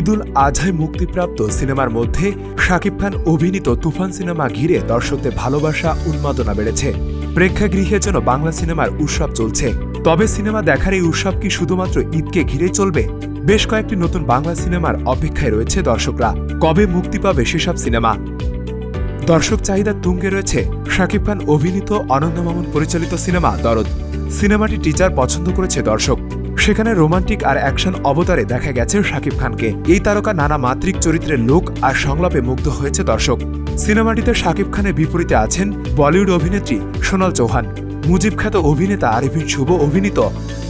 ঈদুল আজহায় মুক্তিপ্রাপ্ত সিনেমার মধ্যে শাকিব খান অভিনীত তুফান সিনেমা ঘিরে দর্শকদের ভালোবাসা, উন্মাদনা বেড়েছে। প্রেক্ষাগৃহের জন্য বাংলা সিনেমার উৎসব চলছে। তবে সিনেমা দেখার এই উৎসব কি শুধুমাত্র ঈদকে ঘিরেই চলবে? বেশ কয়েকটি নতুন বাংলা সিনেমার অপেক্ষায় রয়েছে দর্শকরা। কবে মুক্তি পাবে সেসব সিনেমা? দর্শক চাহিদা তুঙ্গে রয়েছে শাকিব খান অভিনীত অনন্ত মামুন পরিচালিত সিনেমা দরদ। সিনেমাটি টিচার পছন্দ করেছে দর্শক। সেখানে রোমান্টিক আর অ্যাকশন অবতারে দেখা গেছে শাকিব খানকে। এই তারকা নানা মাত্রিক চরিত্রের লোক আর সংলাপে মুগ্ধ হয়েছে দর্শক। সিনেমাটিতে শাকিব খানের বিপরীতে আছেন বলিউড অভিনেত্রী সোনাল চৌহান। মুজিব খ্যাত অভিনেতা আরিফিন শুভ অভিনীত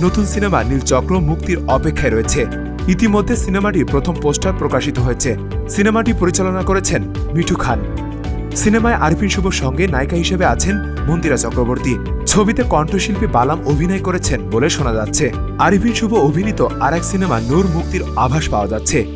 নতুন সিনেমা নীল চক্র মুক্তির অপেক্ষায় রয়েছে। ইতিমধ্যে সিনেমাটির প্রথম পোস্টার প্রকাশিত হয়েছে। সিনেমাটি পরিচালনা করেছেন মিঠু খান। সিনেমায় আরিফিন শুভর সঙ্গে নায়িকা হিসেবে আছেন মন্দিরা চক্রবর্তী। ছবিতে কণ্ঠশিল্পী বালাম অভিনয় করেছেন বলে শোনা যাচ্ছে। আরিফিন শুভ অভিনীত আর এক সিনেমা নূর মুক্তির আভাস পাওয়া যাচ্ছে।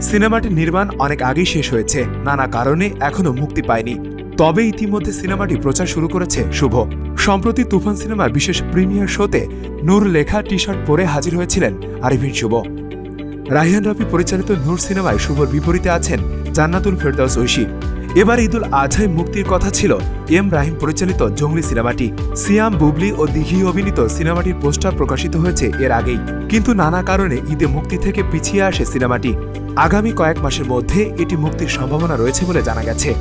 সিনেমাটির নির্মাণ অনেক আগেই শেষ হয়েছে। নানা কারণে এখনও মুক্তি পায়নি। তবে ইতিমধ্যে সিনেমাটি প্রচার শুরু করেছে শুভ। সম্প্রতি তুফান সিনেমার বিশেষ প্রিমিয়ার শোতে নূর লেখা টি শার্ট পরে হাজির হয়েছিলেন আরিফিন শুভ। রাহিয়ান রফি পরিচালিত নূর সিনেমায় শুভর বিপরীতে আছেন জান্নাতুল ফেরদাউস ঐশী। এবার ঈদুল আজহায় মুক্তির কথা ছিল এম রাহিম পরিচালিত জঙ্গলি সিনেমাটি। সিয়াম বুবলি ও দিঘি অভিনীত সিনেমাটির পোস্টার প্রকাশিত হয়েছে এর আগেই। কিন্তু নানা কারণে ঈদে মুক্তি থেকে পিছিয়ে আসে সিনেমাটি। আগামী কয়েক মাসের মধ্যে এটি মুক্তির সম্ভাবনা রয়েছে বলে জানা গেছে।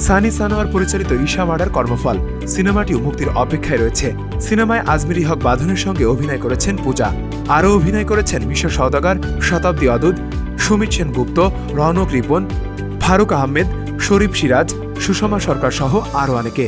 সানি সানোয়ার পরিচালিত ঈশা মার্ডার কর্মফল। সিনেমাটিও মুক্তির অপেক্ষায় রয়েছে। সিনেমায় আজমেরি হক বাঁধনের সঙ্গে অভিনয় করেছেন পূজা। আরও অভিনয় করেছেন মিশর সওদাগর, শতাব্দী অদুদ সুমিত সেনগুপ্ত, রনক রিপন, ফারুক আহমেদ শরীফ সিরাজ সুষমা সরকার সহ আরও অনেকে।